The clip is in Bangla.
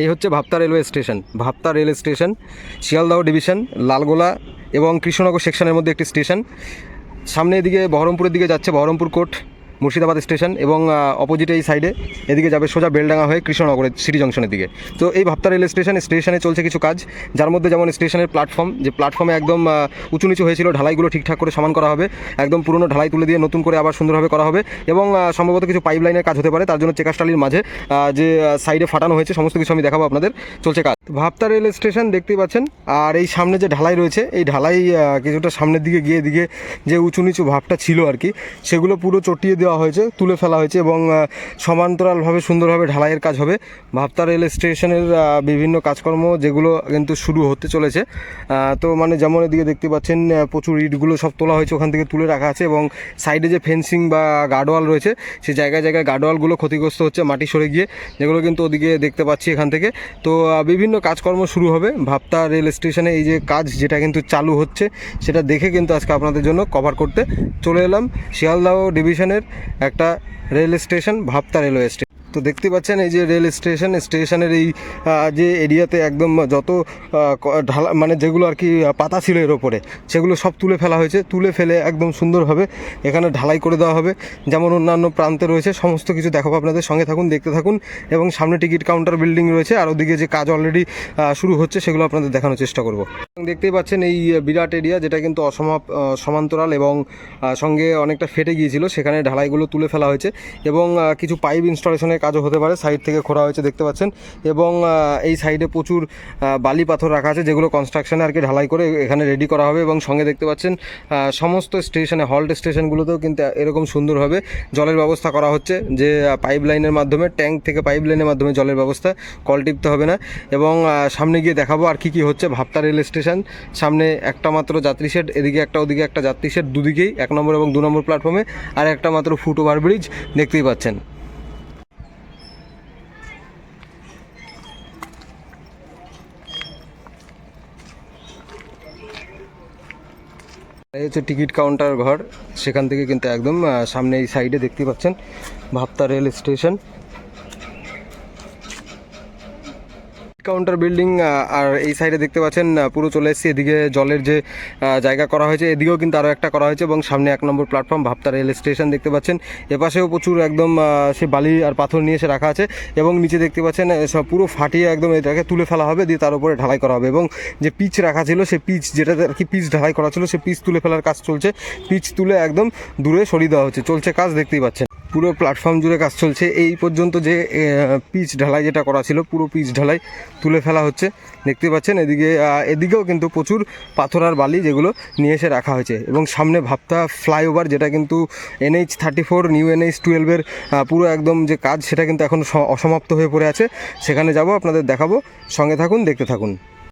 এই হচ্ছে Bhapta railway station. Bhapta rail station, Sealdah division, Lalgola এবং কৃষ্ণনগর সেকশনের মধ্যে একটি স্টেশন। সামনে এদিকে বহরমপুরের দিকে যাচ্ছে বহরমপুর কোর্ট। মুর্শিদাবাদ স্টেশন এবং অপোজিটে এই সাইডে এদিকে যাবে সোজা বেলডাঙ্গা হয়ে কৃষ্ণনগরের সিটি জংশনের দিকে। তো এই ভাপ্তা রেল স্টেশন স্টেশনে চলছে কিছু কাজ। যার মধ্যে যেমন স্টেশনের প্ল্যাটফর্ম যে প্ল্যাটফর্মে একদম উঁচু নিচু হয়েছিল, ঢালাইগুলো ঠিকঠাক করে সমান করা হবে। একদম পুরনো ঢালাই তুলে দিয়ে নতুন করে আবার সুন্দরভাবে করা হবে এবং সম্ভবত কিছু পাইপ লাইনের কাজ হতে পারে। তার জন্য চেকাস্টালির মাঝে যে সাইডে ফাটানো হয়েছে, সমস্ত কিছু আমি দেখাবো আপনাদের। চলছে কাজ। ভাপ্তা রেল স্টেশন দেখতেই পাচ্ছেন। আর এই সামনে যে ঢালাই রয়েছে এই ঢালাই কিছুটা সামনের দিকে গিয়ে দিকে যে উঁচু নিচু ভাবটা ছিল আর কি সেগুলো পুরো চটিয়ে দেওয়া হয়েছে তুলে ফেলা হয়েছে এবং সমান্তরালভাবে সুন্দরভাবে ঢালাইয়ের কাজ হবে। ভাপ্তা রেল স্টেশনের বিভিন্ন কাজকর্ম যেগুলো কিন্তু শুরু হতে চলেছে। তো মানে যেমন এদিকে দেখতে পাচ্ছেন প্রচুর ইটগুলো সব তোলা হয়েছে ওখান থেকে তুলে রাখা আছে এবং সাইডে যে ফেন্সিং বা গার্ডওয়াল রয়েছে সেই জায়গায় জায়গায় গার্ডওয়ালগুলো ক্ষতিগ্রস্ত হচ্ছে মাটি সরে গিয়ে যেগুলো কিন্তু ওদিকে দেখতে পাচ্ছি এখান থেকে। তো আহ, বিভিন্ন কাজকর্ম শুরু হবে। ভাপ্তা রেল স্টেশনে এই যে কাজ যেটা কিন্তু চালু হচ্ছে, সেটা দেখে কিন্তু আজকে আপনাদের জন্য কভার করতে চলে এলাম। শিয়ালদাহ ডিভিশনের একটা rail station, Bhapta railway station. তো দেখতে পাচ্ছেন এই যে রেল স্টেশন, স্টেশনের এই যে এরিয়াতে একদম যত ঢালা মানে যেগুলো আর কি পাতা ছিল এর ওপরে, সেগুলো সব তুলে ফেলা হয়েছে, তুলে ফেলে একদম সুন্দরভাবে এখানে ঢালাই করে দেওয়া হবে। যেমন অন্যান্য প্রান্তে রয়েছে, সমস্ত কিছু দেখাবো আপনাদের সঙ্গে থাকুন, দেখতে থাকুন, এবং সামনে টিকিট কাউন্টার বিল্ডিং রয়েছে, আর ওদিকে যে কাজ অলরেডি শুরু হচ্ছে, সেগুলো আপনাদের দেখানোর চেষ্টা করব। দেখতেই পাচ্ছেন এই বিরাট এরিয়া যেটা কিন্তু অসমাপ সমান্তরাল এবং সঙ্গে অনেকটা ফেটে গিয়েছিল, সেখানে ঢালাইগুলো তুলে ফেলা হয়েছে, এবং কিছু পাইপ ইনস্টলেশনের কাজও হতে পারে, সাইড থেকে খোঁড়া হয়েছে, দেখতে পাচ্ছেন। এবং এই সাইডে প্রচুর বালি পাথর রাখা আছে, যেগুলো কনস্ট্রাকশনে আর কি ঢালাই করে এখানে রেডি করা হবে এবং সঙ্গে দেখতে পাচ্ছেন সমস্ত স্টেশনে হল্ট স্টেশনগুলোতেও কিন্তু এরকম সুন্দরভাবে জলের ব্যবস্থা করা হচ্ছে যে পাইপ লাইনের মাধ্যমে ট্যাঙ্ক থেকে পাইপ লাইনের মাধ্যমে জলের ব্যবস্থা কল টিপতে হবে না। এবং সামনে গিয়ে দেখাবো আর কি কি হচ্ছে। ভাপ্তা রেল স্টেশন সামনে একটা মাত্র যাত্রী শেড এদিকে একটা, ওদিকে একটা যাত্রী শেড দুদিকেই, এক নম্বর এবং দু নম্বর প্ল্যাটফর্মে আর একটা মাত্র ফুট ওভার ব্রিজ দেখতেই পাচ্ছেন। হচ্ছে টিকিট কাউন্টার ঘর। সেখান থেকে কিন্তু একদম সামনে এই সাইডে দেখতে পাচ্ছেন Bhapta rail station. Counter building আর এই সাইডে দেখতে পাচ্ছেন পুরো চলে এসেছে। এদিকে জলের যে জায়গা করা হয়েছে, এদিকেও কিন্তু আরও একটা করা হয়েছে এবং সামনে এক নম্বর প্ল্যাটফর্ম ভাবতা রেল স্টেশন দেখতে পাচ্ছেন। এপাশেও প্রচুর একদম সে বালি আর পাথর নিয়ে এসে রাখা আছে এবং নিচে দেখতে পাচ্ছেন সব পুরো ফাটিয়ে একদম এটাকে তুলে ফেলা হবে, দিয়ে তার উপরে ঢালাই করা হবে এবং যে পিচ রাখা ছিল, সে পিচ যেটাতে আর কি পিচ ঢালাই করা ছিল, সে পিচ তুলে ফেলার কাজ চলছে। পিচ তুলে একদম দূরে সরিয়ে দেওয়া হচ্ছে। চলছে কাজ, দেখতেই পাচ্ছেন। পুরো প্ল্যাটফর্ম জুড়ে কাজ চলছে। এই পর্যন্ত যে পিচ ঢালাই যেটা করা ছিল, পুরো পিচ ঢালাই তুলে ফেলা হচ্ছে। দেখতে পাচ্ছেন, এদিকে এদিকেও কিন্তু প্রচুর পাথর আর বালি যেগুলো নিয়ে এসে রাখা হয়েছে। এবং সামনে ভাপ্তা ফ্লাইওভার যেটা কিন্তু NH thirty four new NH টুয়েলভের পুরো একদম যে কাজ সেটা কিন্তু এখন অসমাপ্ত হয়ে পড়ে আছে। সেখানে যাব, আপনাদের দেখাবো। সঙ্গে থাকুন, দেখতে থাকুন।